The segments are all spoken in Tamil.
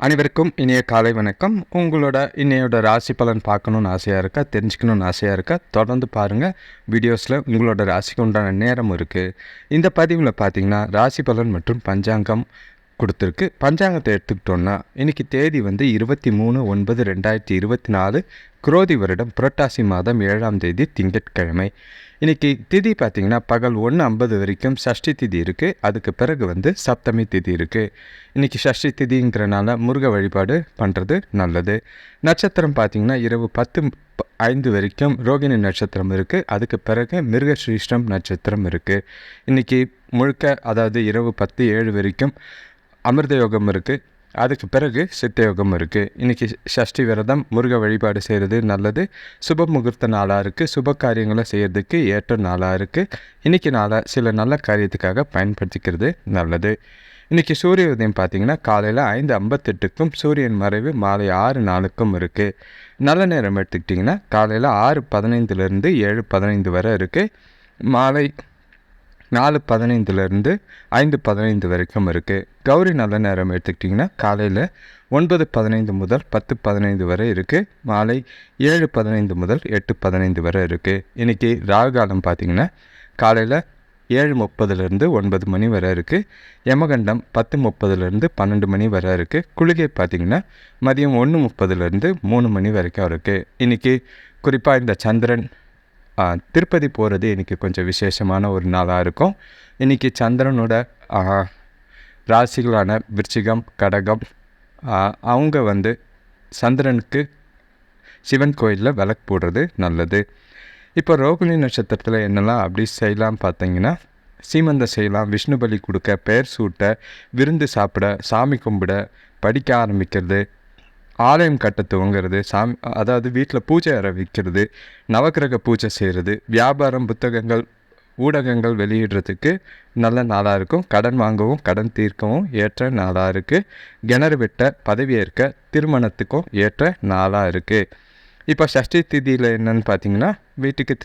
அனைவருக்கும் இனிய காலை வணக்கம். உங்களோட இன்னையோட ராசி பலன் பார்க்கணுன்னு ஆசையாக இருக்கா தெரிஞ்சுக்கணுன்னு ஆசையாக இருக்கா தொடர்ந்து பாருங்கள் வீடியோஸில் உங்களோட ராசிக்கு உண்டான நேரம் இருக்குது இந்த பதிவில் பார்த்தீங்கன்னா ராசி பலன் மற்றும் பஞ்சாங்கம் கொடுத்துருக்கு. பஞ்சாங்கத்தை எடுத்துக்கிட்டோன்னா இன்றைக்கி தேதி வந்து இருபத்தி மூணு ஒன்பது ரெண்டாயிரத்தி இருபத்தி நாலு குரோதி வருடம் புரட்டாசி மாதம் ஏழாம் தேதி திங்கட்கிழமை. இன்றைக்கி திதி பார்த்திங்கன்னா பகல் ஒன்று ஐம்பது வரைக்கும் சஷ்டி திதி இருக்குது அதுக்கு பிறகு வந்து சப்தமி திதி இருக்குது இன்றைக்கி சஷ்டி திதிங்கிறனால முருக வழிபாடு பண்ணுறது நல்லது. நட்சத்திரம் பார்த்திங்கன்னா இரவு பத்து ப- ஐந்து வரைக்கும் ரோகிணி நட்சத்திரம் இருக்குது அதுக்கு பிறகு மிருகஸ்ரீஷ்டம் நட்சத்திரம் இருக்குது இன்றைக்கி முழுக்க அதாவது இரவு பத்து ஏழு வரைக்கும் அமிர்த யோகம் இருக்குது அதுக்கு பிறகு சித்த யோகம் இருக்குது இன்றைக்கி சஷ்டி விரதம் முருக வழிபாடு செய்கிறது நல்லது. சுப முகூர்த்த நாளாக இருக்குது சுப காரியங்களை செய்கிறதுக்கு ஏற்ற நாளாக இருக்குது இன்றைக்கி நாளாக சில நல்ல காரியத்துக்காக பயன்படுத்திக்கிறது நல்லது. இன்றைக்கி சூரிய உதயம் பார்த்திங்கன்னா காலையில் ஐந்து ஐம்பத்தெட்டுக்கும் சூரியன் மறைவு மாலை ஆறு நாளுக்கும் இருக்குது நல்ல நேரம் எடுத்துக்கிட்டிங்கன்னா காலையில் ஆறு பதினைந்துலேருந்து ஏழு பதினைந்து வரை இருக்குது மாலை நாலு பதினைந்துலேருந்து ஐந்து பதினைந்து வரைக்கும் இருக்குது கௌரி நல்ல நேரம் எடுத்துக்கிட்டிங்கன்னா காலையில் ஒன்பது பதினைந்து முதல் பத்து பதினைந்து வரை இருக்குது மாலை ஏழு பதினைந்து முதல் எட்டு பதினைந்து வரை இருக்குது இன்றைக்கி ராகு காலம் பார்த்திங்கன்னா காலையில் ஏழு முப்பதுலேருந்து ஒன்பது மணி வரை இருக்குது யமகண்டம் பத்து முப்பதுலேருந்து பன்னெண்டு மணி வரை இருக்குது குளிகை பார்த்திங்கன்னா மதியம் ஒன்று முப்பதுலேருந்து மூணு மணி வரைக்கும் இருக்குது இன்றைக்கி குறிப்பாக இந்த சந்திரன் திருப்பதி போகிறது இன்றைக்கி கொஞ்சம் விசேஷமான ஒரு நாளாக இருக்கும். இன்றைக்கி சந்திரனோட ராசிகளான விருச்சிகம் கடகம் அவங்க வந்து சந்திரனுக்கு சிவன் கோயிலில் விளக்கு போடுறது நல்லது. இப்போ ரோகிணி நட்சத்திரத்தில் என்னெல்லாம் அப்படி செய்யலாம் பார்த்தீங்கன்னா சீமந்தம் செய்யலாம் விஷ்ணு பலி கொடுக்க பெயர் சூட்ட விருந்து சாப்பிட சாமி கும்பிட படிக்க ஆரம்பிக்கிறது ஆலயம் கட்ட துவங்குறது சாமி அதாவது வீட்டில் பூஜை அறை வைக்கிறது நவக்கிரக பூஜை செய்கிறது வியாபாரம் புத்தகங்கள் ஊடகங்கள் வெளியிடுறதுக்கு நல்ல நாளாக இருக்கும். கடன் வாங்கவும் கடன் தீர்க்கவும் ஏற்ற நாளாக இருக்குது கிணறு வெட்ட பதவியேற்க திருமணத்துக்கும் ஏற்ற நாளாக இருக்குது இப்போ சஷ்டி திதியில் என்னன்னு பார்த்தீங்கன்னா வீட்டுக்கு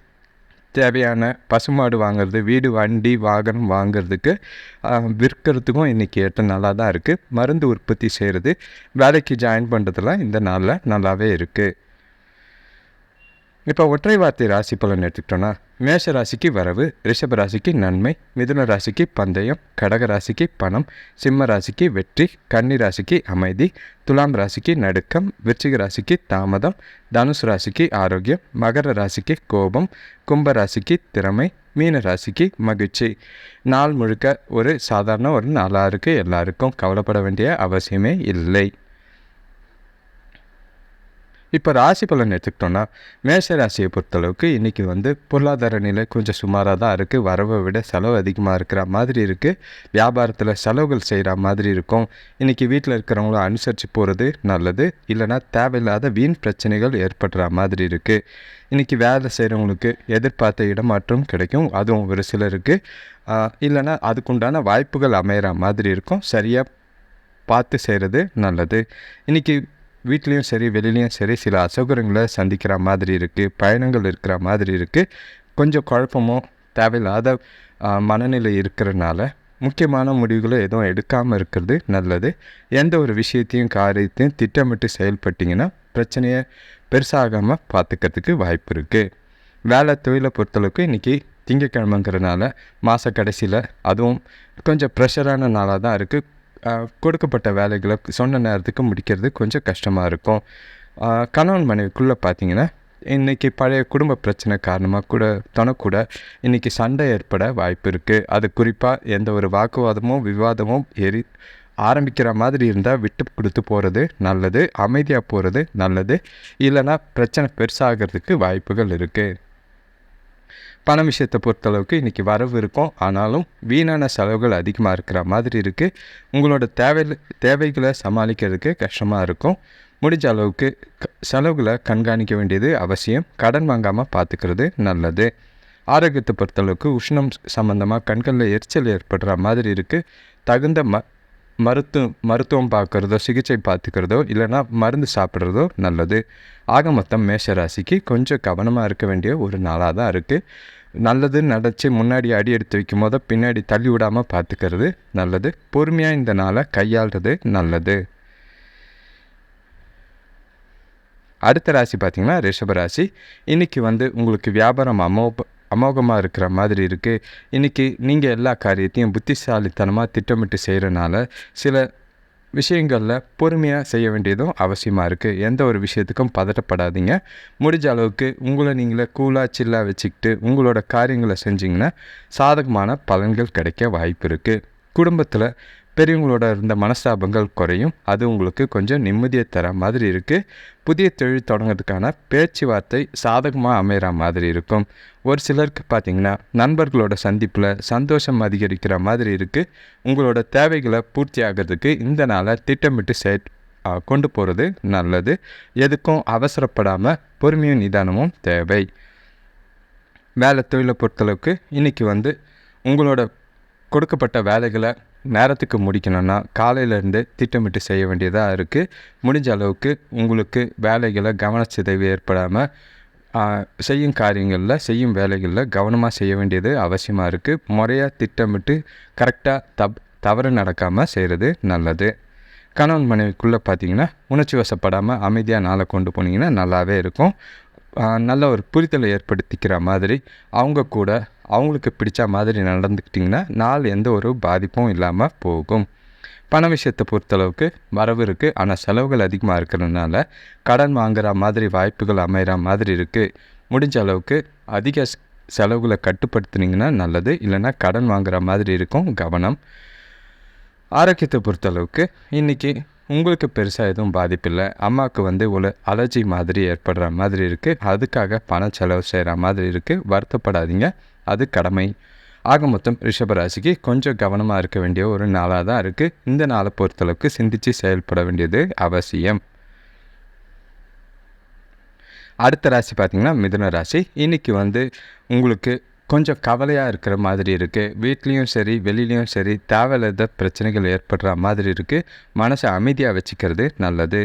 தேவையான பசுமாடு வாங்குறது வீடு வண்டி வாகனம் வாங்குறதுக்கு விற்கிறதுக்கும் இன்றைக்கி ஏற்ற நாளாக தான் இருக்குது மருந்து உற்பத்தி செய்கிறது வேலைக்கு ஜாயின் பண்ணுறதுலாம் இந்த நாளில் நல்லாவே இருக்குது இப்போ ஒற்றை வார்த்தை ராசி பலன் எடுத்துக்கிட்டோன்னா மேஷ ராசிக்கு வரவு ரிஷப ராசிக்கு நன்மை மிதுன ராசிக்கு பந்தயம் கடக ராசிக்கு பணம் சிம்ம ராசிக்கு வெற்றி கன்னி ராசிக்கு அமைதி துலாம் ராசிக்கு நடுக்கம் விருச்சிக ராசிக்கு தாமதம் தனுசு ராசிக்கு ஆரோக்கியம் மகர ராசிக்கு கோபம் கும்ப ராசிக்கு திறமை மீன ராசிக்கு மகிழ்ச்சி. நாள் முழுக்க ஒரு சாதாரண ஒரு நாளாக இருக்குது எல்லாருக்கும் கவலைப்பட வேண்டிய அவசியமே இல்லை. இப்போ ராசி பலன் எடுத்துக்கிட்டோன்னா மேஷ ராசியை பொறுத்தளவுக்கு இன்றைக்கி வந்து பொருளாதார நிலை கொஞ்சம் சுமாராக தான் இருக்குது வரவை விட செலவு அதிகமாக இருக்கிற மாதிரி இருக்குது வியாபாரத்தில் செலவுகள் செய்கிற மாதிரி இருக்கும். இன்றைக்கி வீட்டில் இருக்கிறவங்களும் அனுசரித்து போகிறது நல்லது. இல்லைன்னா தேவையில்லாத வீண் பிரச்சனைகள் ஏற்படுற மாதிரி இருக்குது இன்றைக்கி வேலை செய்கிறவங்களுக்கு எதிர்பார்த்த இடமாற்றம் கிடைக்கும். அதுவும் ஒரு சிலருக்கு. இல்லைனா இல்லைன்னா அதுக்குண்டான வாய்ப்புகள் அமையிற மாதிரி இருக்கும். சரியாக பார்த்து செய்கிறது நல்லது. இன்றைக்கி வீட்லேயும் சரி வெளிலேயும் சரி சில அசௌகரியங்களை சந்திக்கிற மாதிரி இருக்குது பயணங்கள் இருக்கிற மாதிரி இருக்குது கொஞ்சம் குழப்பமும் தேவையில்லாத மனநிலை இருக்கிறனால முக்கியமான முடிவுகளை எதுவும் எடுக்காமல் இருக்கிறது நல்லது. எந்த ஒரு விஷயத்தையும் காரியத்தையும் திட்டமிட்டு செயல்பட்டிங்கன்னா பிரச்சனையை பெருசாகாமல் பார்த்துக்கிறதுக்கு வாய்ப்பு இருக்குது வேலை தொழிலை பொறுத்தளவுக்கு இன்றைக்கி திங்கக்கிழமைங்கிறனால மாத கடைசியில் அதுவும் கொஞ்சம் ப்ரெஷரான நாளாக தான் இருக்குது கொடுக்கப்பட்ட வேலைகளை சொன்ன நேரத்துக்கு முடிக்கிறது கொஞ்சம் கஷ்டமாக இருக்கும். கணவன் மனைவிக்குள்ளே பார்த்தீங்கன்னா இன்றைக்கி பழைய குடும்ப பிரச்சனை காரணமாக கூட தனக்கூட இன்றைக்கி சண்டை ஏற்பட வாய்ப்பு இருக்குது அது குறிப்பாக எந்த ஒரு வாக்குவாதமும் விவாதமும் எரி ஆரம்பிக்கிற மாதிரி இருந்தால் விட்டு கொடுத்து போகிறது நல்லது அமைதியாக போகிறது நல்லது. இல்லைன்னா பிரச்சனை பெருசாகிறதுக்கு வாய்ப்புகள் இருக்குது பண விஷயத்தை பொறுத்தளவுக்கு இன்றைக்கி வரவு இருக்கும். ஆனாலும் வீணான செலவுகள் அதிகமாக இருக்கிற மாதிரி இருக்குது உங்களோட தேவை தேவைகளை சமாளிக்கிறதுக்கு கஷ்டமாக இருக்கும். முடிஞ்ச அளவுக்கு க- செலவுகளை கண்காணிக்க வேண்டியது அவசியம். கடன் வாங்காமல் பார்த்துக்கிறது நல்லது. ஆரோக்கியத்தை பொறுத்தளவுக்கு உஷ்ணம் சம்மந்தமாக கண்களில் எரிச்சல் ஏற்படுற மாதிரி இருக்குது தகுந்த ம மருத்து மருத்துவம் பார்க்குறதோ சிகிச்சை பார்த்துக்கிறதோ இல்லைன்னா மருந்து சாப்பிட்றதோ நல்லது. ஆக மொத்தம் மேஷ ராசிக்கு கொஞ்சம் கவனமாக இருக்க வேண்டிய ஒரு நாளாக தான் இருக்குது நல்லது நடச்சு முன்னாடி அடி எடுத்து வைக்கும் போது பின்னாடி தள்ளி விடாமல் பார்த்துக்கிறது நல்லது. பொறுமையாக இந்த நாளை கையாளுறது நல்லது. அடுத்த ராசி பார்த்திங்கன்னா ரிஷபராசி இன்றைக்கி வந்து உங்களுக்கு வியாபாரம் அமோப அமோகமாக இருக்கிற மாதிரி இருக்குது இன்றைக்கி நீங்கள் எல்லா காரியத்தையும் புத்திசாலித்தனமாக திட்டமிட்டு செய்கிறனால சில விஷயங்களில் பொறுமையாக செய்ய வேண்டியதும் அவசியமாக இருக்குது எந்த ஒரு விஷயத்துக்கும் பதட்டப்படாதீங்க. முடிஞ்ச அளவுக்கு உங்களை நீங்களே கூலாக சில்லாக வச்சுக்கிட்டு உங்களோட காரியங்களை செஞ்சிங்கன்னா சாதகமான பலன்கள் கிடைக்க வாய்ப்பு இருக்குது குடும்பத்தில் பெரியவங்களோட இருந்த மனஸ்தாபங்கள் குறையும். அது உங்களுக்கு கொஞ்சம் நிம்மதியை தர மாதிரி இருக்குது புதிய தொழில் தொடங்கிறதுக்கான பேச்சுவார்த்தை சாதகமாக அமைகிற மாதிரி இருக்கும். ஒரு சிலருக்கு பார்த்திங்கன்னா நண்பர்களோட சந்திப்பில் சந்தோஷம் அதிகரிக்கிற மாதிரி இருக்குது உங்களோட தேவைகளை பூர்த்தி ஆகிறதுக்கு இந்த நாளை திட்டமிட்டு செய் கொண்டு போகிறது நல்லது. எதுக்கும் அவசரப்படாமல் பொறுமையும் நிதானமும் தேவை. வேலை தொழிலை பொறுத்தளவுக்கு இன்றைக்கி வந்து உங்களோட கொடுக்கப்பட்ட வேலைகளை நேரத்துக்கு முடிக்கணும்னா காலையிலேருந்து திட்டமிட்டு செய்ய வேண்டியதாக இருக்குது முடிஞ்ச அளவுக்கு உங்களுக்கு வேலைகளை கவனச்சிதைவு ஏற்படாமல் செய்யும் காரியங்களில் செய்யும் வேலைகளில் கவனமாக செய்ய வேண்டியது அவசியமாக இருக்குது முறையாக திட்டமிட்டு கரெக்டாக தப் தவறு நடக்காமல் செய்கிறது நல்லது. கணவன் மனைவிக்குள்ளே பார்த்தீங்கன்னா உணர்ச்சி வசப்படாமல் அமைதியாக நாளை கொண்டு போனீங்கன்னா நல்லாவே இருக்கும். நல்ல ஒரு புரிதலை ஏற்படுத்திக்கிற மாதிரி அவங்க கூட அவங்களுக்கு பிடிச்ச மாதிரி நடந்துக்கிட்டிங்கன்னா நாள் எந்த ஒரு பாதிப்பும் இல்லாமல் போகும். பண விஷயத்தை பொறுத்தளவுக்கு வரவு இருக்குது ஆனால் செலவுகள் அதிகமாக இருக்கிறதுனால கடன் வாங்குகிற மாதிரி வாய்ப்புகள் அமைகிற மாதிரி இருக்குது முடிஞ்ச அளவுக்கு அதிக செலவுகளை கட்டுப்படுத்துனீங்கன்னா நல்லது. இல்லைன்னா கடன் வாங்குகிற மாதிரி இருக்கும் கவனம். ஆரோக்கியத்தை பொறுத்தளவுக்கு இன்றைக்கி உங்களுக்கு பெருசாக எதுவும் பாதிப்பில்லை. அம்மாவுக்கு வந்து ஒரு அலர்ஜி மாதிரி ஏற்படுற மாதிரி இருக்குது அதுக்காக பண செலவு செய்கிற மாதிரி இருக்குது வருத்தப்படாதீங்க. அது கடமை. ஆக மொத்தம் ரிஷபராசிக்கு கொஞ்சம் கவனமாக இருக்க வேண்டிய ஒரு நாளாக தான் இருக்குது இந்த நாளை பொறுத்தளவுக்கு சிந்தித்து செயல்பட வேண்டியது அவசியம். அடுத்த ராசி பார்த்திங்கன்னா மிதுன ராசி. இன்றைக்கி வந்து உங்களுக்கு கொஞ்சம் கவலையாக இருக்கிற மாதிரி இருக்குது வீட்லேயும் சரி வெளிலேயும் சரி தேவையில்லாத பிரச்சனைகள் ஏற்படுற மாதிரி இருக்குது மனசை அமைதியாக வச்சுக்கிறது நல்லது.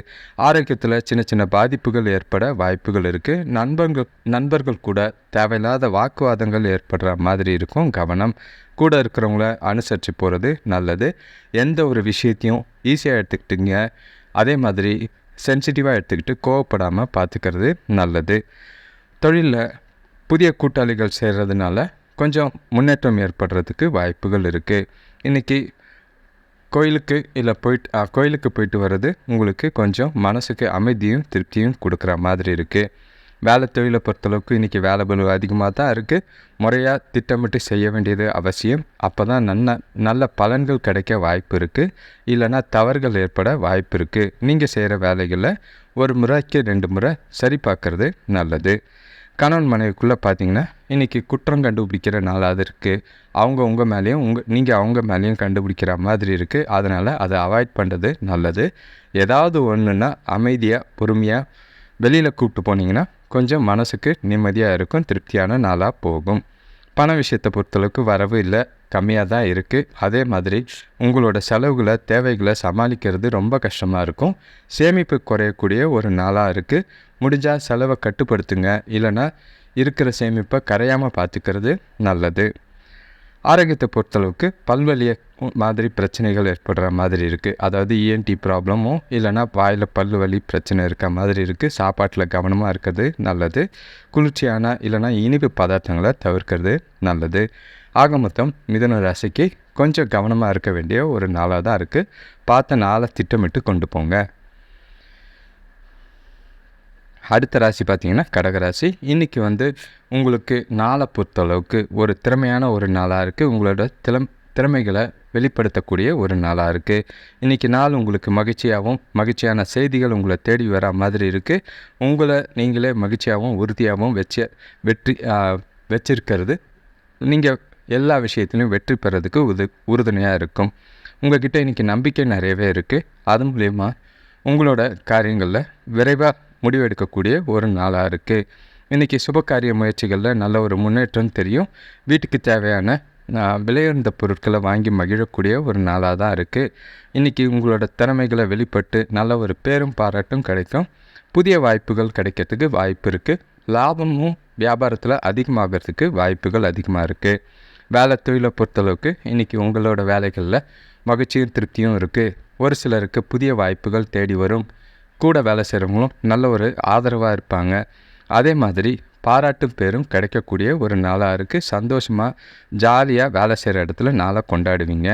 ஆரோக்கியத்தில் சின்ன சின்ன பாதிப்புகள் ஏற்பட வாய்ப்புகள் இருக்குது நண்பர்கள் நண்பர்கள் கூட தேவையில்லாத வாக்குவாதங்கள் ஏற்படுற மாதிரி இருக்கும் கவனம். கூட இருக்கிறவங்கள அனுசரித்து போகிறது நல்லது. எந்த ஒரு விஷயத்தையும் ஈஸியாக எடுத்துக்கிட்டீங்க. அதே மாதிரி சென்சிட்டிவாக எடுத்துக்கிட்டு கோவப்படாமல் பார்த்துக்கிறது நல்லது. தொழிலில் புதிய கூட்டாளிகள் சேர்றதுனால கொஞ்சம் முன்னேற்றம் ஏற்படுறதுக்கு வாய்ப்புகள் இருக்குது இன்றைக்கி கோயிலுக்கு இல்லை போயிட்டு கோயிலுக்கு போயிட்டு வர்றது உங்களுக்கு கொஞ்சம் மனசுக்கு அமைதியும் திருப்தியும் கொடுக்குற மாதிரி இருக்குது வேலை தொழிலை பொறுத்தளவுக்கு இன்றைக்கி வேலை பலு அதிகமாக தான் இருக்குது முறையாக திட்டமிட்டு செய்ய வேண்டியது அவசியம். அப்போ தான் நல்ல நல்ல பலன்கள் கிடைக்க வாய்ப்பு இருக்குது இல்லைனா தவறுகள் ஏற்பட வாய்ப்பு இருக்குது நீங்கள் செய்கிற வேலைகளில் ஒரு முறைக்கு ரெண்டு முறை சரி பார்க்குறது நல்லது. கணவன் மனைவிக்குள்ளே பார்த்தீங்கன்னா இன்றைக்கி குற்றம் கண்டுபிடிக்கிற நாளாக இருக்குது அவங்க உங்கள் மேலேயும் உங்கள் நீங்கள் அவங்க மேலேயும் கண்டுபிடிக்கிற மாதிரி இருக்குது அதனால் அதை அவாய்ட் பண்ணுறது நல்லது. ஏதாவது ஒன்றுன்னா அமைதியாக பொறுமையாக வெளியில் கூப்பிட்டு போனீங்கன்னா கொஞ்சம் மனசுக்கு நிம்மதியாக இருக்கும் திருப்தியான நாளாக போகும். பண விஷயத்தை பொறுத்தளவுக்கு வரவு இல்லை கம்மியாக தான் இருக்குது அதே மாதிரி உங்களோட செலவுகளை தேவைகளை சமாளிக்கிறது ரொம்ப கஷ்டமாக இருக்கும். சேமிப்பு குறையக்கூடிய ஒரு நாளாக இருக்குது முடிஞ்சால் செலவை கட்டுப்படுத்துங்க. இல்லைன்னா இருக்கிற சேமிப்பை கரையாமல் பார்த்துக்கிறது நல்லது. ஆரோக்கியத்தை பொறுத்தளவுக்கு பல்வலிய மாதிரி பிரச்சனைகள் ஏற்படுற மாதிரி இருக்குது அதாவது இஎன்டி ப்ராப்ளமும் இல்லைனா வாயில் பல் வலி பிரச்சனை இருக்க மாதிரி இருக்குது சாப்பாட்டில் கவனமாக இருக்கிறது நல்லது. குளிர்ச்சியான இல்லைனா இனிப்பு பதார்த்தங்களை தவிர்க்கிறது நல்லது. ஆக மொத்தம் மிதன ராசிக்கு கொஞ்சம் கவனமாக இருக்க வேண்டிய ஒரு நாளாக தான் இருக்குது பார்த்த நாளை திட்டமிட்டு கொண்டு போங்க. அடுத்த ராசி பார்த்திங்கன்னா கடகராசி இன்றைக்கி வந்து உங்களுக்கு நாளை பொறுத்தளவுக்கு ஒரு திறமையான ஒரு நாளாக இருக்குது உங்களோட திறம் திறமைகளை வெளிப்படுத்தக்கூடிய ஒரு நாளாக இருக்குது இன்றைக்கி நாள் உங்களுக்கு மகிழ்ச்சியாகவும் மகிழ்ச்சியான செய்திகள் உங்களை தேடி வர மாதிரி இருக்குது உங்களை நீங்களே மகிழ்ச்சியாகவும் உறுதியாகவும் வச்ச வெற்றி வச்சிருக்கிறது. நீங்கள் எல்லா விஷயத்துலையும் வெற்றி பெறதுக்கு உது உறுதுணையாக இருக்கும். உங்கள்கிட்ட இன்றைக்கி நம்பிக்கை நிறையவே இருக்குது அது மூலயமா உங்களோட காரியங்களில் விரைவாக முடிவெடுக்கக்கூடிய ஒரு நாளாக இருக்குது இன்றைக்கி சுபகாரிய முயற்சிகளில் நல்ல ஒரு முன்னேற்றம் தெரியும். வீட்டுக்கு தேவையான விலையுறந்த பொருட்களை வாங்கி மகிழக்கூடிய ஒரு நாளாக தான் இருக்குது இன்றைக்கி உங்களோட திறமைகளை வெளிப்பட்டு நல்ல ஒரு பேரும் பாராட்டும் கிடைக்கும். புதிய வாய்ப்புகள் கிடைக்கிறதுக்கு வாய்ப்பு இருக்குது லாபமும் வியாபாரத்தில் அதிகமாகிறதுக்கு வாய்ப்புகள் அதிகமாக இருக்குது வேலை தொழிலை பொறுத்தளவுக்கு இன்றைக்கி உங்களோட வேலைகளில் மகிழ்ச்சியும் திருப்தியும் இருக்குது ஒரு சிலருக்கு புதிய வாய்ப்புகள் தேடி வரும். கூட வேலை செய்கிறவங்களும் நல்ல ஒரு ஆதரவாக இருப்பாங்க. அதே மாதிரி பாராட்டு பேரும் கிடைக்கக்கூடிய ஒரு நாளாக இருக்குது சந்தோஷமாக ஜாலியாக வேலை செய்கிற இடத்துல நாளாக கொண்டாடுவீங்க.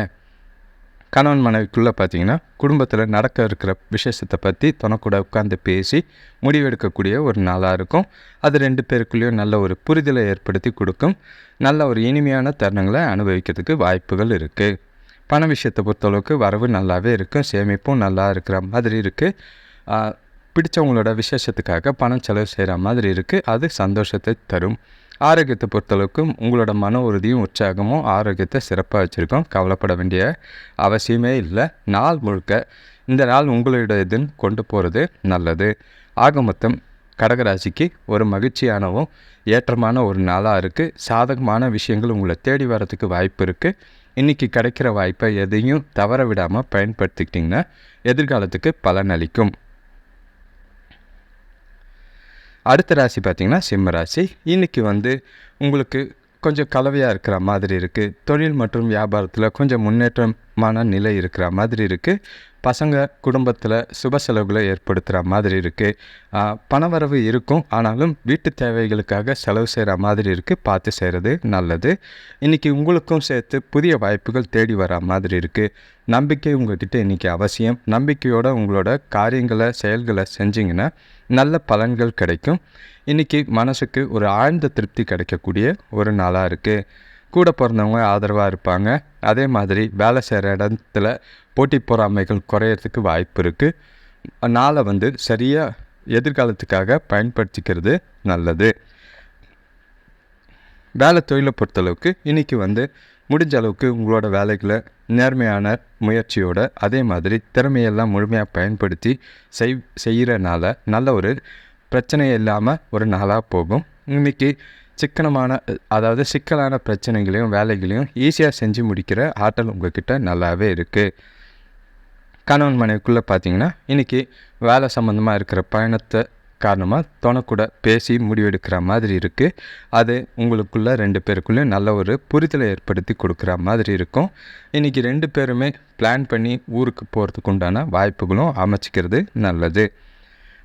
கணவன் மனைவிக்குள்ளே பார்த்தீங்கன்னா குடும்பத்தில் நடக்க இருக்கிற விசேஷத்தை பற்றி தனக்கூட உட்காந்து பேசி முடிவெடுக்கக்கூடிய ஒரு நாளாக இருக்கும். அது ரெண்டு பேருக்குள்ளேயும் நல்ல ஒரு புரிதலை ஏற்படுத்தி கொடுக்கும். நல்ல ஒரு இனிமையான தருணங்களை அனுபவிக்கிறதுக்கு வாய்ப்புகள் இருக்குது பண விஷயத்தை பொறுத்தளவுக்கு வரவு நல்லாவே இருக்கும். சேமிப்பும் நல்லா இருக்கிற மாதிரி இருக்குது பிடிச்சவங்களோட விசேஷத்துக்காக பணம் செலவு செய்கிற மாதிரி இருக்குது அது சந்தோஷத்தை தரும். ஆரோக்கியத்தை பொறுத்தளவுக்கு உங்களோட மன உறுதியும் உற்சாகமும் ஆரோக்கியத்தை சிறப்பாக வச்சுருக்கோம். கவலைப்பட வேண்டிய அவசியமே இல்லை. நாள் முழுக்க இந்த நாள் உங்களோட இதுன்னு கொண்டு போகிறது நல்லது. ஆக மொத்தம் கடகராசிக்கு ஒரு மகிழ்ச்சியானவும் ஏற்றமான ஒரு நாளாக இருக்குது சாதகமான விஷயங்கள் உங்களை தேடி வரதுக்கு வாய்ப்பு இருக்குது இன்றைக்கி கிடைக்கிற வாய்ப்பை எதையும் தவற விடாமல் பயன்படுத்திக்கிட்டிங்கன்னா எதிர்காலத்துக்கு பலன் அடுத்த ராசி பார்த்திங்கன்னா சிம்ம ராசி. இன்றைக்கி வந்து உங்களுக்கு கொஞ்சம் கலவையாக இருக்கிற மாதிரி இருக்குது தொழில் மற்றும் வியாபாரத்தில் கொஞ்சம் முன்னேற்றமான நிலை இருக்கிற மாதிரி இருக்குது பசங்க குடும்பத்தில் சுப செலவுகளை ஏற்படுத்துகிற மாதிரி இருக்குது பணவரவு இருக்கும். ஆனாலும் வீட்டு தேவைகளுக்காக செலவு செய்கிற மாதிரி இருக்குது பார்த்து செய்கிறது நல்லது. இன்றைக்கி உங்களுக்கும் சேர்த்து புதிய வாய்ப்புகள் தேடி வர மாதிரி இருக்குது நம்பிக்கை உங்கள்கிட்ட இன்றைக்கி அவசியம். நம்பிக்கையோடு உங்களோட காரியங்களை செயல்களை செஞ்சிங்கன்னா நல்ல பலன்கள் கிடைக்கும். இன்றைக்கி மனசுக்கு ஒரு ஆழ்ந்த திருப்தி கிடைக்கக்கூடிய ஒரு நாளாக இருக்குது கூட பிறந்தவங்க ஆதரவாக இருப்பாங்க. அதே மாதிரி வேலை செய்கிற இடத்துல போட்டி பொறாமைகள் குறையிறதுக்கு வாய்ப்பு இருக்குது நாளை வந்து சரியாக எதிர்காலத்துக்காக பயன்படுத்திக்கிறது நல்லது. வேலை தொழிலை பொறுத்தளவுக்கு இன்றைக்கி வந்து முடிஞ்ச அளவுக்கு உங்களோட வேலைகளை நேர்மையான முயற்சியோட அதே மாதிரி திறமையெல்லாம் முழுமையாக பயன்படுத்தி செய் செய்கிறனால நல்ல ஒரு பிரச்சனை இல்லாமல் ஒரு நாளாக போகும். இன்றைக்கி சிக்கனமான அதாவது சிக்கலான பிரச்சனைகளையும் வேலைகளையும் ஈஸியாக செஞ்சு முடிக்கிற ஆற்றல் உங்ககிட்ட நல்லாவே இருக்குது கணவன் மனைவிக்குள்ளே பார்த்தீங்கன்னா இன்றைக்கி வேலை சம்மந்தமாக இருக்கிற பயணத்தை காரணமாக துணைக்கூட பேசி முடிவெடுக்கிற மாதிரி இருக்குது அது உங்களுக்குள்ளே ரெண்டு பேருக்குள்ளேயும் நல்ல ஒரு புரிதலை ஏற்படுத்தி கொடுக்குற மாதிரி இருக்கும். இன்றைக்கி ரெண்டு பேருமே பிளான் பண்ணி ஊருக்கு போகிறதுக்கு உண்டான வாய்ப்புகளும் அமைச்சிக்கிறது நல்லது.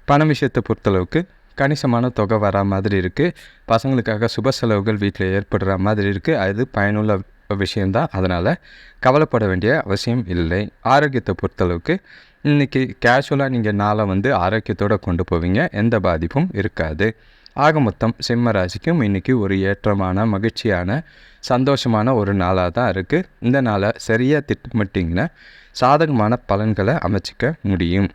பண விஷயத்தை பொறுத்தளவுக்கு கணிசமான தொகை வரா மாதிரி இருக்குது பசங்களுக்காக சுப செலவுகள் வீட்டில் ஏற்படுற மாதிரி இருக்குது அது பயனுள்ள விஷயந்தான் அதனால் கவலைப்பட வேண்டிய அவசியம் இல்லை. ஆரோக்கியத்தை பொறுத்தளவுக்கு இன்றைக்கி கேஷுவலாக நீங்கள் நாளை வந்து ஆரோக்கியத்தோடு கொண்டு போவீங்க. எந்த பாதிப்பும் இருக்காது. ஆக மொத்தம் சிம்ம ராசிக்கும் இன்றைக்கி ஒரு ஏற்றமான மகிழ்ச்சியான சந்தோஷமான ஒரு நாளாக தான் இருக்குது இந்த நாளை சரியாக திட்டமிட்டிங்கன்னா சாதகமான பலன்களை அமைச்சிக்க முடியும்.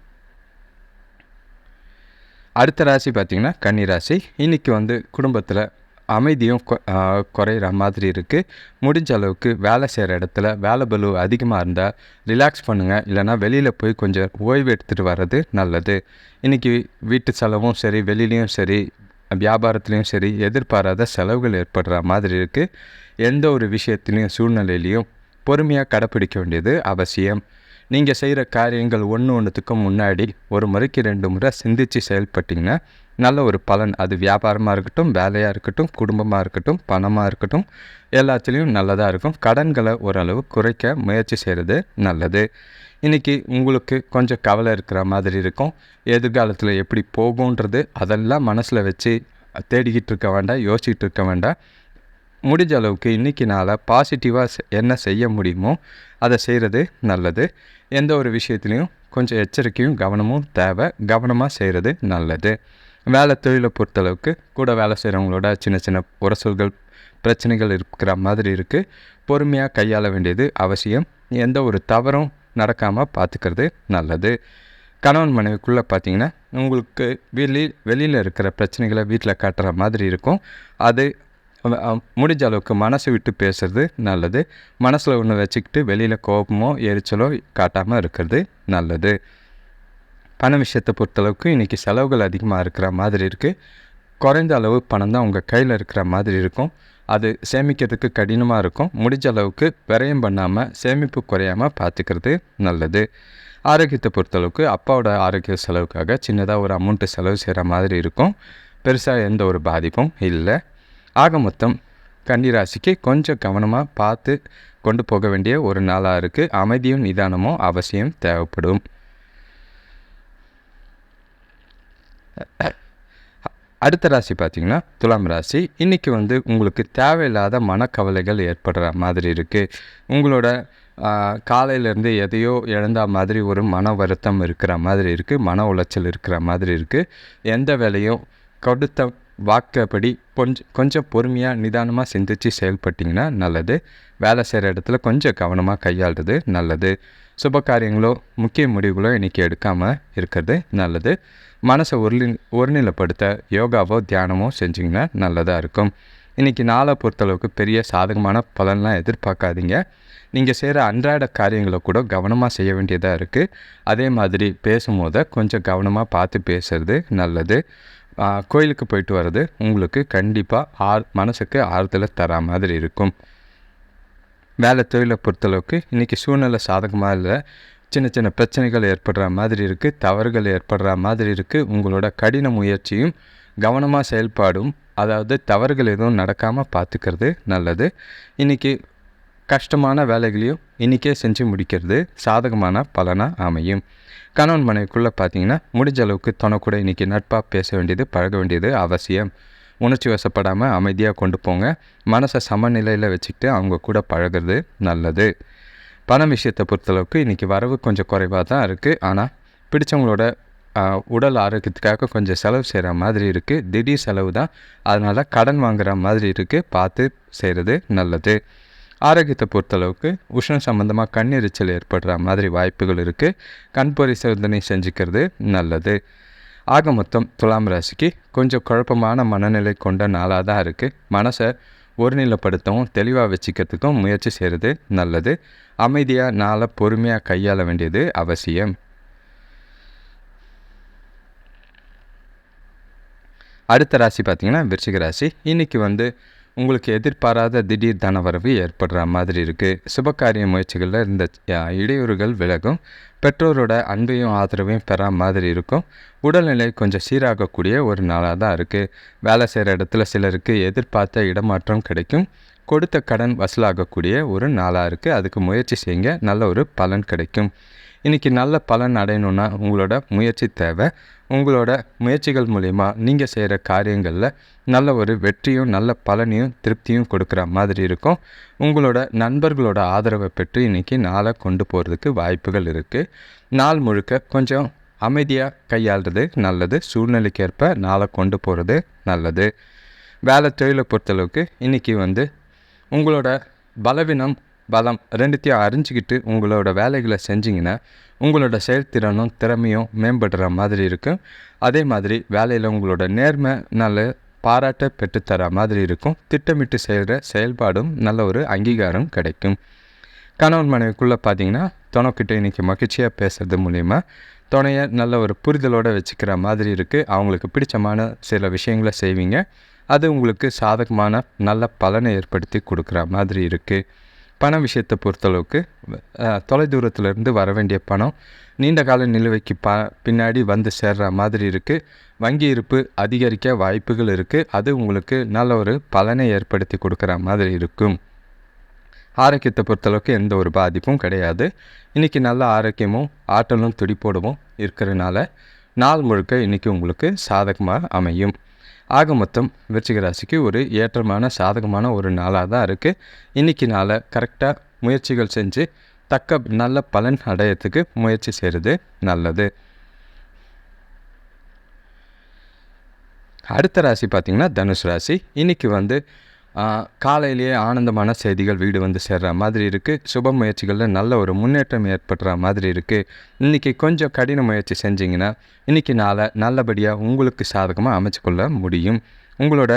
அடுத்த ராசி பார்த்திங்கன்னா கன்னி ராசி. இன்றைக்கி வந்து குடும்பத்தில் அமைதியும் குறையிற மாதிரி இருக்குது முடிஞ்ச அளவுக்கு வேலை செய்கிற இடத்துல வேலை பலு அதிகமாக இருந்தால் ரிலாக்ஸ் பண்ணுங்கள் இல்லைனா வெளியில் போய் கொஞ்சம் ஓய்வு எடுத்துகிட்டு வர்றது நல்லது. இன்றைக்கி வீட்டு செலவும் சரி வெளியிலையும் சரி வியாபாரத்துலேயும் சரி எதிர்பாராத செலவுகள் ஏற்படுற மாதிரி இருக்குது எந்த ஒரு விஷயத்துலேயும் சூழ்நிலையிலையும் பொறுமையாக கடைப்பிடிக்க வேண்டியது அவசியம். நீங்கள் செய்கிற காரியங்கள் ஒன்று ஒன்றுத்துக்கும் முன்னாடி ஒரு முறைக்கு ரெண்டு முறை சிந்தித்து செயல்பட்டிங்கன்னா நல்ல ஒரு பலன். அது வியாபாரமாக இருக்கட்டும் வேலையாக இருக்கட்டும் குடும்பமாக இருக்கட்டும் பணமாக இருக்கட்டும் எல்லாத்துலேயும் நல்லதாக இருக்கும். கடன்களை ஓரளவு குறைக்க முயற்சி செய்கிறது நல்லது. இன்றைக்கி உங்களுக்கு கொஞ்சம் கவலை இருக்கிற மாதிரி இருக்கும். எதிர்காலத்தில் எப்படி போகுன்றது அதெல்லாம் மனசில் வச்சு தேடிக்கிட்டு இருக்க வேண்டாம் யோசிச்சுட்டு இருக்க வேண்டாம். முடிஞ்ச அளவுக்கு இன்றைக்கி பாசிட்டிவாக என்ன செய்ய முடியுமோ அதை செய்கிறது நல்லது. எந்த ஒரு விஷயத்துலையும் கொஞ்சம் எச்சரிக்கையும் கவனமும் தேவை. கவனமாக செய்கிறது நல்லது. வேலை தொழிலை பொறுத்தளவுக்கு கூட வேலை செய்கிறவங்களோட சின்ன சின்ன உரசல்கள் பிரச்சனைகள் இருக்கிற மாதிரி இருக்குது பொறுமையாக கையாள வேண்டியது அவசியம். எந்த ஒரு தவறும் நடக்காமல் பார்த்துக்கிறது நல்லது. கணவன் மனைவிக்குள்ளே பார்த்தீங்கன்னா உங்களுக்கு வெளி வெளியில் இருக்கிற பிரச்சனைகளை வீட்டில் காட்டுற மாதிரி இருக்கும். அது முடிஞ்ச அளவுக்கு மனசை விட்டு பேசுகிறது நல்லது. மனசில் ஒன்று வச்சுக்கிட்டு வெளியில் கோபமோ எரிச்சலோ காட்டாமல் இருக்கிறது நல்லது. பண விஷயத்தை பொறுத்தளவுக்கு இன்றைக்கி செலவுகள் அதிகமாக இருக்கிற மாதிரி இருக்குது குறைந்த அளவு பணம் தான் உங்கள் கையில் இருக்கிற மாதிரி இருக்கும். அது சேமிக்கிறதுக்கு கடினமாக இருக்கும். முடிஞ்ச அளவுக்கு விரயம் பண்ணாமல் சேமிப்பு குறையாமல் பார்த்துக்கிறது நல்லது. ஆரோக்கியத்தை பொறுத்தளவுக்கு அப்பாவோட ஆரோக்கிய செலவுக்காக சின்னதாக ஒரு அமௌண்ட்டு செலவு செய்கிற மாதிரி இருக்கும். பெருசாக எந்த ஒரு பாதிப்பும் இல்லை. ஆக மொத்தம் கன்னிராசிக்கு கொஞ்சம் கவனமாக பார்த்து கொண்டு போக வேண்டிய ஒரு நாளாக இருக்குது அமைதியும் நிதானமும் அவசியம் தேவைப்படும். அடுத்த ராசி பார்த்திங்கன்னா துலாம் ராசி. இன்றைக்கி வந்து உங்களுக்கு தேவையில்லாத மனக்கவலைகள் ஏற்படுற மாதிரி இருக்குது உங்களோட காலையிலேருந்து எதையோ இழந்த மாதிரி ஒரு மன வருத்தம் இருக்கிற மாதிரி இருக்குது மன உளைச்சல் இருக்கிற மாதிரி இருக்குது எந்த வேலையும் கொடுத்த வாக்கப்படி கொஞ்சம் கொஞ்சம் பொறுமையாக நிதானமாக சிந்தித்து செயல்பட்டிங்கன்னா நல்லது. வேலை செய்கிற இடத்துல கொஞ்சம் கவனமாக கையாளுறது நல்லது. சுப காரியங்களோ முக்கிய முடிவுகளோ இன்றைக்கி எடுக்காமல் இருக்கிறது நல்லது. மனசை ஒருலி ஒருநிலைப்படுத்த யோகாவோ தியானமோ செஞ்சிங்கன்னா நல்லதாக இருக்கும். இன்றைக்கி நாளை பொறுத்தளவுக்கு பெரிய சாதகமான பலன்லாம் எதிர்பார்க்காதீங்க. நீங்கள் செய்கிற அன்றாட காரியங்களை கூட கவனமாக செய்ய வேண்டியதாக இருக்குது அதே மாதிரி பேசும்போது கொஞ்சம் கவனமாக பார்த்து பேசுகிறது நல்லது. கோயிலுக்கு போயிட்டு வர்றது உங்களுக்கு கண்டிப்பாக ஆர் மனசுக்கு ஆறுதலை தரா மாதிரி இருக்கும். வேலை தொழிலை பொறுத்தளவுக்கு இன்றைக்கி சூழ்நிலை சாதகமாக இல்லை. சின்ன சின்ன பிரச்சனைகள் ஏற்படுற மாதிரி இருக்குது தவறுகள் ஏற்படுற மாதிரி இருக்குது உங்களோட கடின முயற்சியும் கவனமாக செயல்பாடும் அதாவது தவறுகள் எதுவும் நடக்காமல் பார்த்துக்கிறது நல்லது. இன்றைக்கி கஷ்டமான வேலைகளையும் இன்றைக்கே செஞ்சு முடிக்கிறது சாதகமான பலனாக அமையும். கணவன் மனைவிக்குள்ளே பார்த்தீங்கன்னா முடிஞ்ச அளவுக்கு தொணக்கூட இன்றைக்கி நட்பாக பேச வேண்டியது பழக வேண்டியது அவசியம். உணர்ச்சி வசப்படாமல் அமைதியாக கொண்டு போங்க. மனசை சமநிலையில் வச்சுக்கிட்டு அவங்க கூட பழகிறது நல்லது. பணம் விஷயத்தை பொறுத்தளவுக்கு இன்றைக்கி வரவு கொஞ்சம் குறைவாக தான் இருக்குது ஆனால் பிடிச்சவங்களோட உடல் ஆரோக்கியத்துக்காக கொஞ்சம் செலவு செய்கிற மாதிரி இருக்குது திடீர் செலவு தான். அதனால் கடன் வாங்குகிற மாதிரி இருக்குது பார்த்து செய்கிறது நல்லது. ஆரோக்கியத்தை பொறுத்தளவுக்கு உஷ்ணம் சம்மந்தமாக கண் எரிச்சல் ஏற்படுற மாதிரி வாய்ப்புகள் இருக்குது கண் பரிசோதனை செஞ்சுக்கிறது நல்லது. ஆக மொத்தம் துலாம் ராசிக்கு கொஞ்சம் குழப்பமான மனநிலை கொண்ட நாளாக தான் இருக்குது மனசை ஒருநிலைப்படுத்தவும் தெளிவாக வச்சுக்கிறதுக்கும் முயற்சி செய்கிறது நல்லது. அமைதியாக நாளை பொறுமையாக கையாள வேண்டியது அவசியம். அடுத்த ராசி பார்த்திங்கன்னா விருச்சிக ராசி. இன்றைக்கி வந்து உங்களுக்கு எதிர்பாராத திடீர் தனவரவு ஏற்படுற மாதிரி இருக்குது சுபகாரிய முயற்சிகளில் இருந்த இடையூறுகள் விலகும். பெற்றோரோட அன்பையும் ஆதரவையும் பெற மாதிரி இருக்கும். உடல்நிலை கொஞ்சம் சீராகக்கூடிய ஒரு நாளாக தான் இருக்குது வேலை செய்கிற இடத்துல சிலருக்கு எதிர்பார்த்த இடமாற்றம் கிடைக்கும். கொடுத்த கடன் வசூலாகக்கூடிய ஒரு நாளாக இருக்குது அதுக்கு முயற்சி செய்யுங்க நல்ல ஒரு பலன் கிடைக்கும். இன்றைக்கி நல்ல பலன் அடையணுன்னா உங்களோட முயற்சி தேவை. உங்களோட முயற்சிகள் மூலிமா நீங்கள் செய்கிற காரியங்களில் நல்ல ஒரு வெற்றியும் நல்ல பலனையும் திருப்தியும் கொடுக்குற மாதிரி இருக்கும். உங்களோட நண்பர்களோட ஆதரவை பெற்று இன்றைக்கி நாளை கொண்டு போகிறதுக்கு வாய்ப்புகள் இருக்குது நாள் முழுக்க கொஞ்சம் அமைதியாக கையாளுறது நல்லது. சூழ்நிலைக்கேற்ப நாளை கொண்டு போகிறது நல்லது. வேலை தொழிலை பொறுத்தளவுக்கு இன்றைக்கி வந்து உங்களோட பலவீனம் பலம் ரெண்டுத்தையும் அறிஞ்சிக்கிட்டு உங்களோட வேலைகளை செஞ்சிங்கன்னா உங்களோட செயல்திறனும் திறமையும் மேம்படுற மாதிரி இருக்கும். அதே மாதிரி வேலையில் உங்களோட நேர்மை நல்ல பாராட்ட பெற்றுத்தர மாதிரி இருக்கும். திட்டமிட்டு செய்கிற செயல்பாடும் நல்ல ஒரு அங்கீகாரம் கிடைக்கும். கணவன் மனைவிக்குள்ளே பார்த்தீங்கன்னா துணைக்கிட்ட இன்றைக்கி மகிழ்ச்சியாக பேசுகிறது மூலிமா துணையை நல்ல ஒரு புரிதலோடு வச்சுக்கிற மாதிரி இருக்குது அவங்களுக்கு பிடிச்சமான சில விஷயங்களை செய்வீங்க. அது உங்களுக்கு சாதகமான நல்ல பலனை ஏற்படுத்தி கொடுக்குற மாதிரி இருக்குது பண விஷயத்தை பொறுத்தளவுக்கு தொலைதூரத்துலேருந்து வர வேண்டிய பணம் நீண்ட கால நிலுவைக்கு ப பின்னாடி வந்து சேர்ற மாதிரி இருக்குது வங்கி இருப்பு அதிகரிக்க வாய்ப்புகள் இருக்குது அது உங்களுக்கு நல்ல ஒரு பலனை ஏற்படுத்தி கொடுக்குற மாதிரி இருக்கும். ஆரோக்கியத்தை பொறுத்தளவுக்கு எந்த ஒரு பாதிப்பும் கிடையாது. இன்றைக்கி நல்ல ஆரோக்கியமும் ஆற்றலும் துடிப்போடவும் இருக்கிறனால நாள் முழுக்க இன்றைக்கி உங்களுக்கு சாதகமாக அமையும். ஆக மொத்தம் விருச்சிக ராசிக்கு ஒரு ஏற்றமான சாதகமான ஒரு நாளாக தான் இருக்குது இன்றைக்கி நாளை கரெக்டாக முயற்சிகள் செஞ்சு தக்க நல்ல பலன் அடையத்துக்கு முயற்சி செய்கிறது நல்லது. அடுத்த ராசி பார்த்திங்கன்னா தனுஷ் ராசி. இன்றைக்கி வந்து காலையிலேயே ஆனந்தமான செய்திகள் வீடு வந்து சேர்கிற மாதிரி இருக்குது சுப முயற்சிகளில் நல்ல ஒரு முன்னேற்றம் ஏற்படுற மாதிரி இருக்குது இன்றைக்கி கொஞ்சம் கடின முயற்சி செஞ்சிங்கன்னா இன்றைக்கி நாளை நல்லபடியாக உங்களுக்கு சாதகமாக அமைச்சுக்கொள்ள முடியும். உங்களோட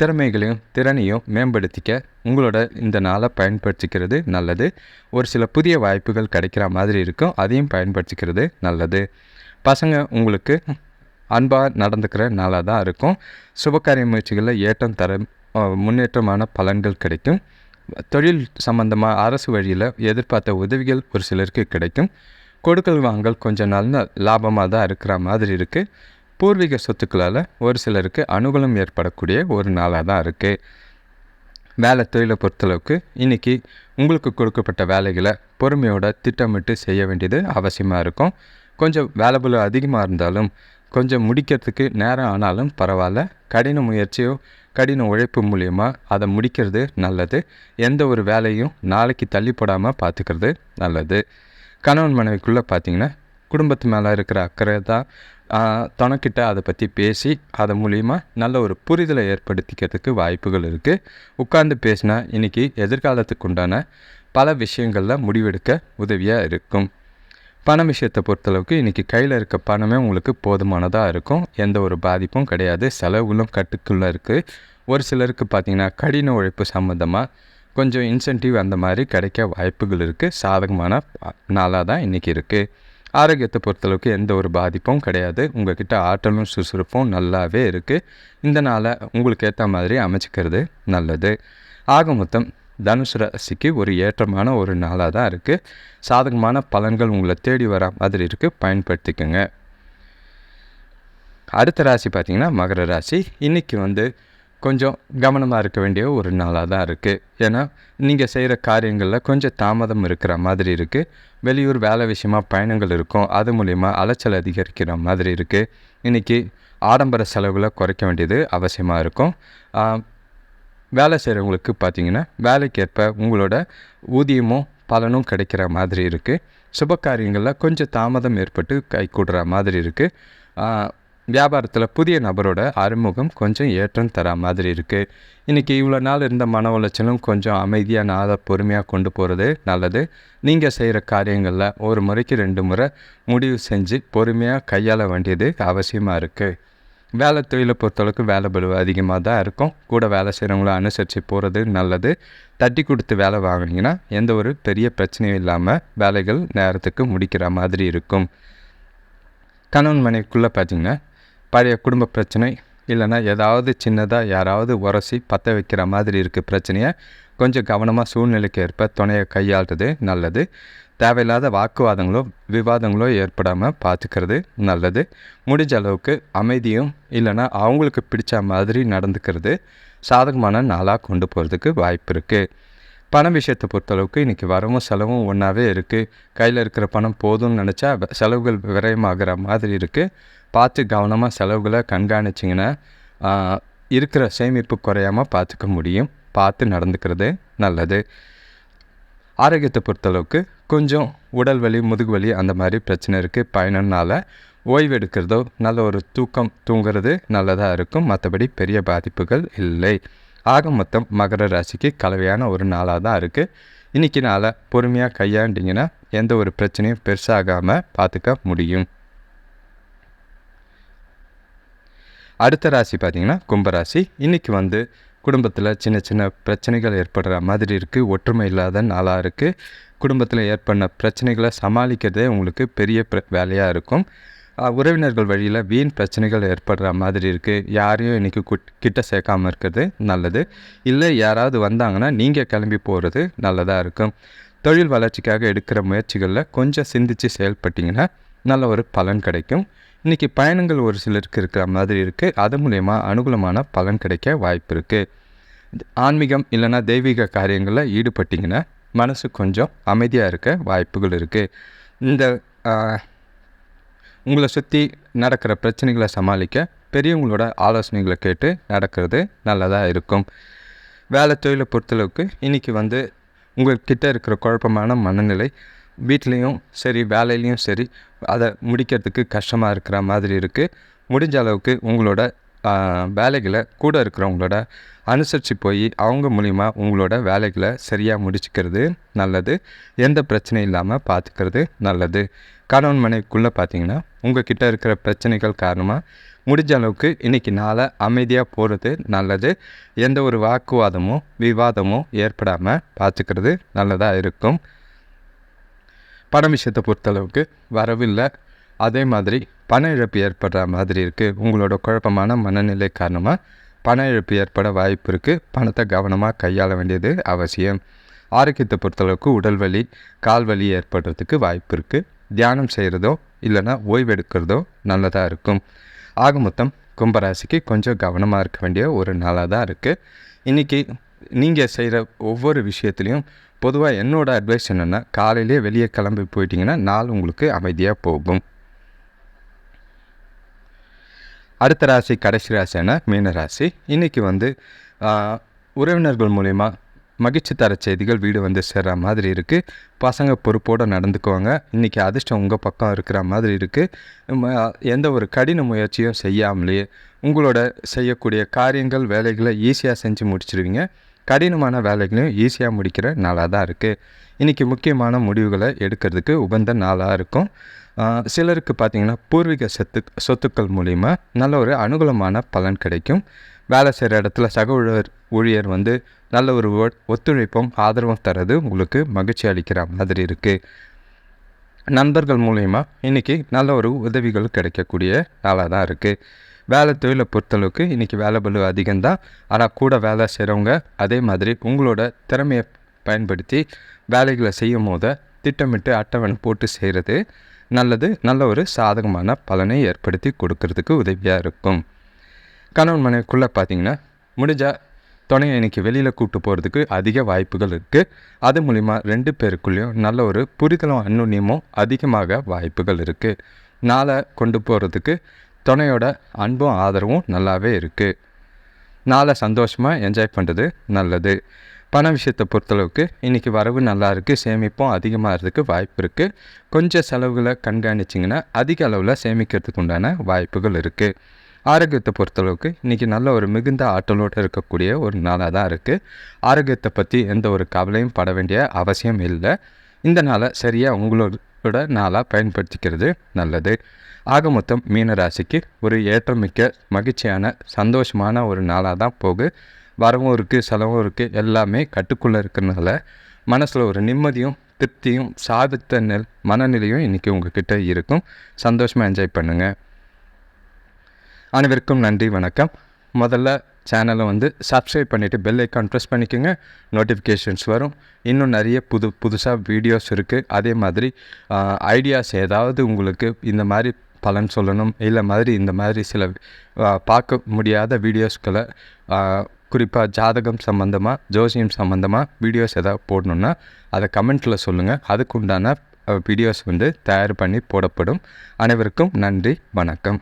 திறமைகளையும் திறனையும் மேம்படுத்திக்க உங்களோட இந்த நாளை பயன்படுத்திக்கிறது நல்லது. ஒரு சில புதிய வாய்ப்புகள் கிடைக்கிற மாதிரி இருக்கும். அதையும் பயன்படுத்திக்கிறது நல்லது. பசங்க உங்களுக்கு அன்பாக நடந்துக்கிற நாளாக தான் இருக்கும் சுபகாரிய முயற்சிகளில் ஏற்றம் தர முன்னேற்றமான பலன்கள் கிடைக்கும். தொழில் சம்பந்தமாக அரசு வழியில் எதிர்பார்த்த உதவிகள் ஒரு சிலருக்கு கிடைக்கும். கொடுக்கல் வாங்கல் கொஞ்ச நல்ல லாபமாக தான் இருக்கிற மாதிரி இருக்குது பூர்வீக சொத்துக்களால் ஒரு சிலருக்கு அனுகூலம் ஏற்படக்கூடிய ஒரு நாளாக தான் இருக்குது வேலை தொழிலை பொறுத்தளவுக்கு இன்றைக்கி உங்களுக்கு கொடுக்கப்பட்ட வேலைகளை பொறுமையோட திட்டமிட்டு செய்ய வேண்டியது அவசியமாக இருக்கும். கொஞ்சம் வேலைபுல அதிகமாக இருந்தாலும் கொஞ்சம் முடிக்கிறதுக்கு நேரம் ஆனாலும் பரவாயில்ல. கடின முயற்சியோ கடின உழைப்பு மூலியமாக அதை முடிக்கிறது நல்லது. எந்த ஒரு வேலையும் நாளைக்கு தள்ளி போடாமல் பார்த்துக்கிறது நல்லது. கணவன் மனைவிக்குள்ளே பார்த்தீங்கன்னா குடும்பத்து மேலே இருக்கிற அக்கறை தான். தனக்கிட்ட அதை பற்றி பேசி அது மூலிமா நல்ல ஒரு புரிதலை ஏற்படுத்திக்கிறதுக்கு வாய்ப்புகள் இருக்குது உட்கார்ந்து பேசினா இன்றைக்கி எதிர்காலத்துக்கு உண்டான பல விஷயங்களில் முடிவெடுக்க உதவியாக இருக்கும். பணம் விஷயத்தை பொறுத்தளவுக்கு இன்றைக்கி கையில் இருக்க பணமே உங்களுக்கு போதுமானதாக இருக்கும். எந்த ஒரு பாதிப்பும் கிடையாது. செலவுகளும் கட்டுக்குள்ளே இருக்குது ஒரு சிலருக்கு பார்த்திங்கன்னா கடின உழைப்பு சம்மந்தமாக கொஞ்சம் இன்சென்டிவ் அந்த மாதிரி கிடைக்க வாய்ப்புகள் இருக்குது சாதகமான நாளாக தான் இன்றைக்கி இருக்குது ஆரோக்கியத்தை பொறுத்தளவுக்கு எந்த ஒரு பாதிப்பும் கிடையாது. உங்கள்கிட்ட ஆற்றலும் சுறுசுறுப்பும் நல்லாவே இருக்குது இந்த நாளை உங்களுக்கு ஏற்ற மாதிரி அமைச்சிக்கிறது நல்லது. ஆக மொத்தம் தனுசு ராசிக்கு ஒரு ஏற்றமான ஒரு நாளாக தான் இருக்குது சாதகமான பலன்கள் உங்களை தேடி வர மாதிரி இருக்குது பயன்படுத்திக்கோங்க. அடுத்த ராசி பார்த்திங்கன்னா மகர ராசி. இன்றைக்கி வந்து கொஞ்சம் கவனமாக இருக்க வேண்டிய ஒரு நாளாக தான் இருக்குது ஏன்னா நீங்கள் செய்கிற காரியங்களில் கொஞ்சம் தாமதம் இருக்கிற மாதிரி இருக்குது வெளியூர் வேலை விஷயமா பயணங்கள் இருக்கும். அது மூலிமா அலைச்சல் அதிகரிக்கிற மாதிரி இருக்குது இன்றைக்கி ஆடம்பர செலவுகளை குறைக்க வேண்டியது அவசியமாக இருக்கும். வேலை செய்கிறவங்களுக்கு பார்த்தீங்கன்னா வேலைக்கேற்ப உங்களோட ஊதியமும் பலனும் கிடைக்கிற மாதிரி இருக்குது சுப காரியங்களில் கொஞ்சம் தாமதம் ஏற்பட்டு கை கூடுற மாதிரி இருக்குது வியாபாரத்தில் புதிய நபரோட அறிமுகம் கொஞ்சம் ஏற்றம் தர மாதிரி இருக்குது இன்றைக்கி இவ்வளோ நாள் இருந்த மன உளைச்சலும் கொஞ்சம் அமைதியாக நாளாக பொறுமையாக கொண்டு போகிறது நல்லது. நீங்கள் செய்கிற காரியங்களில் ஒரு முறைக்கு ரெண்டு முறை முடிவு செஞ்சு பொறுமையாக கையாள வேண்டியது அவசியமாக இருக்குது வேலை தொழிலை பொறுத்தளவுக்கு வேலை பலு அதிகமாக தான் இருக்கும். கூட வேலை செய்கிறவங்கள அனுசரித்து போகிறது நல்லது. தட்டி கொடுத்து வேலை வாங்கினீங்கன்னா எந்த ஒரு பெரிய பிரச்சனையும் இல்லாமல் வேலைகள் நேரத்துக்கு முடிக்கிற மாதிரி இருக்கும். கணவன் மனைவிக்குள்ளே பார்த்திங்கன்னா பழைய குடும்ப பிரச்சனை இல்லைன்னா ஏதாவது சின்னதாக யாராவது உரசி பற்ற வைக்கிற மாதிரி இருக்குது பிரச்சனையை கொஞ்சம் கவனமாக சூழ்நிலைக்கு ஏற்ப துணையை கையாளுறது நல்லது. தேவையில்லாத வாக்குவாதங்களோ விவாதங்களோ ஏற்படாமல் பார்த்துக்கிறது நல்லது. முடிஞ்ச அளவுக்கு அமைதியும் இல்லைன்னா அவங்களுக்கு பிடிச்ச மாதிரி நடந்துக்கிறது சாதகமான நாளாக கொண்டு போகிறதுக்கு வாய்ப்பு இருக்குது பண விஷயத்தை பொறுத்தளவுக்கு இன்றைக்கி வரவும் செலவும் ஒன்றாவே இருக்குது கையில் இருக்கிற பணம் போதும்னு நினச்சா செலவுகள் விரயமாகிற மாதிரி இருக்குது பார்த்து கவனமாக செலவுகளை கண்காணிச்சிங்கன்னா இருக்கிற சேமிப்பு குறையாமல் பார்த்துக்க முடியும். பார்த்து நடந்துக்கிறது நல்லது. ஆரோக்கியத்தை பொறுத்தளவுக்கு கொஞ்சம் உடல் வலி முதுகு வலி அந்த மாதிரி பிரச்சனை இருக்குது பயணம்னால ஓய்வு எடுக்கிறதோ நல்ல ஒரு தூக்கம் தூங்குறது நல்லதாக இருக்கும். மற்றபடி பெரிய பாதிப்புகள் இல்லை. ஆக மொத்தம் மகர ராசிக்கு கலவையான ஒரு நாளாக தான் இருக்குது இன்றைக்கி நாளை பொறுமையாக கையாண்டிங்கன்னா எந்த ஒரு பிரச்சனையும் பெருசாகாமல் பார்த்துக்க முடியும். அடுத்த ராசி பார்த்திங்கன்னா கும்பராசி இன்றைக்கி வந்து குடும்பத்தில் சின்ன சின்ன பிரச்சனைகள் ஏற்படுற மாதிரி இருக்குது ஒற்றுமை இல்லாத நாளாக இருக்குது குடும்பத்தில் ஏற்படின பிரச்சனைகளை சமாளிக்கிறதே உங்களுக்கு பெரிய பிர வேலையாக இருக்கும். உறவினர்கள் வழியில் வீண் பிரச்சனைகள் ஏற்படுற மாதிரி இருக்குது யாரையும் இன்றைக்கி குட் கிட்ட சேர்க்காமல் இருக்கிறது நல்லது. இல்லை யாராவது வந்தாங்கன்னா நீங்கள் கிளம்பி போகிறது நல்லதாக இருக்கும். தொழில் வளர்ச்சிக்காக எடுக்கிற முயற்சிகளில் கொஞ்சம் சிந்தித்து செயல்பட்டிங்கன்னா நல்ல ஒரு பலன் கிடைக்கும். இன்றைக்கி பயணங்கள் ஒரு சிலருக்கு இருக்கிற மாதிரி இருக்குது அது மூலயமா அனுகூலமான பலன் கிடைக்க வாய்ப்பு இருக்குது ஆன்மீகம் இல்லைன்னா தெய்வீக காரியங்களில் ஈடுபட்டிங்கன்னா மனசு கொஞ்சம் அமைதியாக இருக்க வாய்ப்புகள் இருக்குது இந்த உங்களை சுற்றி நடக்கிற பிரச்சனைகளை சமாளிக்க பெரியவங்களோட ஆலோசனைகளை கேட்டு நடக்கிறது நல்லதாக இருக்கும். வேலை தொழிலை பொறுத்தளவுக்கு இன்றைக்கி வந்து உங்கள்கிட்ட இருக்கிற குழப்பமான மனநிலை வீட்லேயும் சரி வேலையிலையும் சரி அதை முடிக்கிறதுக்கு கஷ்டமாக இருக்கிற மாதிரி இருக்குது முடிஞ்ச அளவுக்கு உங்களோட வேலைகளை கூட இருக்கிறவங்களோட அனுசரித்து போய் அவங்க மூலிமா உங்களோட வேலைகளை சரியாக முடிச்சுக்கிறது நல்லது. எந்த பிரச்சனையும் இல்லாமல் பார்த்துக்கிறது நல்லது. கணவன் மனைவிக்குள்ளே பார்த்தீங்கன்னா உங்கள் கிட்டே இருக்கிற பிரச்சனைகள் காரணமாக முடிஞ்ச அளவுக்கு இன்றைக்கி நாளை அமைதியாக போகிறது நல்லது. எந்த ஒரு வாக்குவாதமோ விவாதமோ ஏற்படாமல் பார்த்துக்கிறது நல்லதாக இருக்கும். பண விஷயத்தை பொறுத்தளவுக்கு வரவில்லை. அதே மாதிரி பண இழப்பு ஏற்படுற மாதிரி இருக்குது உங்களோட குழப்பமான மனநிலை காரணமாக பண இழப்பு ஏற்பட வாய்ப்பு இருக்குது பணத்தை கவனமாக கையாள வேண்டியது அவசியம். ஆரோக்கியத்தை பொறுத்தளவுக்கு உடல் வலி கால் வலி ஏற்படுறதுக்கு வாய்ப்பு இருக்குது தியானம் செய்கிறதோ இல்லைனா ஓய்வெடுக்கிறதோ நல்லதாக இருக்கும். ஆக மொத்தம் கும்பராசிக்கு கொஞ்சம் கவனமாக இருக்க வேண்டிய ஒரு நாளாக தான் இருக்குது இன்றைக்கி நீங்கள் செய்கிற ஒவ்வொரு விஷயத்துலையும் பொதுவாக என்னோடய அட்வைஸ் என்னென்னா காலையிலே வெளியே கிளம்பி போயிட்டிங்கன்னா நாள் உங்களுக்கு அமைதியாக போகும். அடுத்த ராசி கடைசி ராசியான மீன ராசி. இன்றைக்கி வந்து உறவினர்கள் மூலிமா மகிழ்ச்சி தர செய்திகள் வீடு வந்து சேர்ற மாதிரி இருக்குது பசங்க பொறுப்போடு நடந்துக்குவாங்க. இன்றைக்கி அதிர்ஷ்டம் உங்கள் பக்கம் இருக்கிற மாதிரி இருக்குது எந்த ஒரு கடின முயற்சியும் செய்யாமலேயே உங்களோட செய்யக்கூடிய காரியங்கள் வேலைகளை ஈஸியாக செஞ்சு முடிச்சிடுவீங்க கடினமான வேலைகளையும் ஈஸியாக முடிக்கிற நாளாக தான் இருக்குது இன்றைக்கி முக்கியமான முடிவுகளை எடுக்கிறதுக்கு உகந்த நாளாக இருக்கும். சிலருக்கு பார்த்திங்கன்னா பூர்வீக சொத்து சொத்துக்கள் மூலிமா நல்ல ஒரு அனுகூலமான பலன் கிடைக்கும். வேலை செய்கிற இடத்துல சக ஊழியர் ஊழியர் வந்து நல்ல ஒரு ஒத்துழைப்பும் ஆதரவும் தரது உங்களுக்கு மகிழ்ச்சி அளிக்கிற மாதிரி இருக்குது நண்பர்கள் மூலயமா இன்றைக்கி நல்ல ஒரு உதவிகள் கிடைக்கக்கூடிய நாளாக தான் இருக்குது வேலை தொழிலை பொறுத்தளவுக்கு இன்றைக்கி வேலை பலு அதிகம்தான் ஆனால் கூட வேலை செய்கிறவங்க அதே மாதிரி உங்களோட திறமையை பயன்படுத்தி வேலைகளை செய்யும் போது திட்டமிட்டு அட்டவணை போட்டு செய்கிறது நல்லது நல்ல ஒரு சாதகமான பலனை ஏற்படுத்தி கொடுக்கறதுக்கு உதவியாக இருக்கும். கணவன் மனைவிக்குள்ளே பார்த்தீங்கன்னா முடிஞ்சால் துணையை இன்னைக்கு வெளியில் கூப்பிட்டு போகிறதுக்கு அதிக வாய்ப்புகள் இருக்குது அது மூலிமா ரெண்டு பேருக்குள்ளேயும் நல்ல ஒரு புரிதலும் அன்னுண்ணியமும் அதிகமாக வாய்ப்புகள் இருக்குது நாளை கொண்டு போகிறதுக்கு துணையோட அன்பும் ஆதரவும் நல்லாவே இருக்குது நாளை சந்தோஷமாக என்ஜாய் பண்ணுறது நல்லது. பண விஷயத்தை பொறுத்தளவுக்கு இன்றைக்கி வரவு நல்லா இருக்குது சேமிப்பும் அதிகமாகிறதுக்கு வாய்ப்பு இருக்குது கொஞ்சம் செலவுகளை கண்காணிச்சிங்கன்னா அதிக அளவில் சேமிக்கிறதுக்கு உண்டான வாய்ப்புகள் இருக்குது ஆரோக்கியத்தை பொறுத்தளவுக்கு இன்றைக்கி நல்ல ஒரு மிகுந்த ஆற்றலோடு இருக்கக்கூடிய ஒரு நாளாக தான் இருக்குது ஆரோக்கியத்தை பற்றி எந்த ஒரு கவலையும் பட வேண்டிய அவசியம் இல்லை. இந்த நாளை சரியாக உங்களோட நாளாக பயன்படுத்திக்கிறது நல்லது. ஆக மொத்தம் மீனராசிக்கு ஒரு ஏற்றமிக்க மகிழ்ச்சியான சந்தோஷமான ஒரு நாளாக தான் போகு. வரவும் இருக்குது செலவும் இருக்குது எல்லாமே கட்டுக்குள்ளே இருக்கிறதுனால மனசில் ஒரு நிம்மதியும் திருப்தியும் சாதித்த நெல் மனநிலையும் இன்றைக்கி உங்ககிட்ட இருக்கும். சந்தோஷமாக என்ஜாய் பண்ணுங்கள் அனைவருக்கும் நன்றி வணக்கம். முதல்ல சேனலை வந்து சப்ஸ்கிரைப் பண்ணிவிட்டு பெல் ஐக்கான் ப்ரெஸ் பண்ணிக்கோங்க. நோட்டிஃபிகேஷன்ஸ் வரும். இன்னும் நிறைய புது புதுசாக வீடியோஸ் இருக்குது அதே மாதிரி ஐடியாஸ் ஏதாவது உங்களுக்கு இந்த மாதிரி பலன் சொல்லணும் இல்லை மாதிரி இந்த மாதிரி சில பார்க்க முடியாத வீடியோஸ்களை குறிப்பாக ஜாதகம் சம்மந்தமாக ஜோசியம் சம்மந்தமாக வீடியோஸ் எதாவது போடணுன்னா அதை கமெண்ட்டில் சொல்லுங்கள் அதுக்குண்டான வீடியோஸ் வந்து தயார் பண்ணி போடப்படும். அனைவருக்கும் நன்றி வணக்கம்.